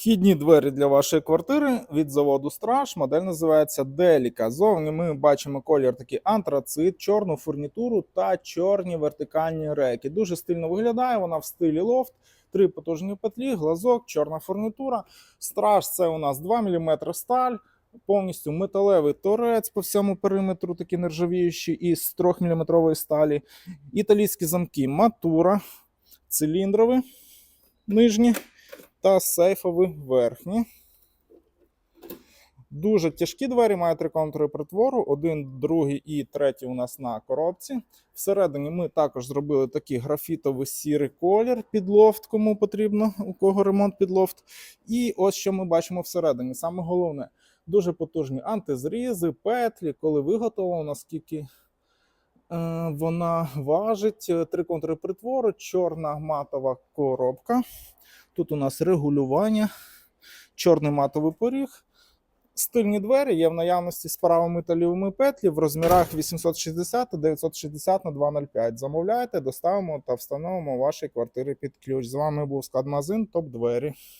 Вхідні двері для вашої квартири від заводу Страж. Модель називається Деліка. Зовні ми бачимо колір такий антрацит, чорну фурнітуру та чорні вертикальні реки. Дуже стильно виглядає. Вона в стилі лофт. Три потужні петлі, глазок, чорна фурнітура. Страж це у нас 2 мм сталь. Повністю металевий торець по всьому периметру, такий нержавіючий, із 3 мм сталі. Італійські замки матура, циліндрові, нижні та сейфові верхні. Дуже тяжкі двері, мають три контури притвору, один, другий і третій у нас на коробці. Всередині ми також зробили такий графітовий сірий колір під лофт, кому потрібно, у кого ремонт під лофт. І ось що ми бачимо всередині. Саме головне, дуже потужні антизрізи, петлі, коли виготовлено, наскільки е, вона важить. Три контури притвору, чорна матова коробка. Тут у нас регулювання, чорний матовий поріг. Стильні двері є в наявності з правими та лівими петлі в розмірах 860 та 960 на 205. Замовляйте, доставимо та встановимо ваші квартири під ключ. З вами був Скадмазин, Топ Двері.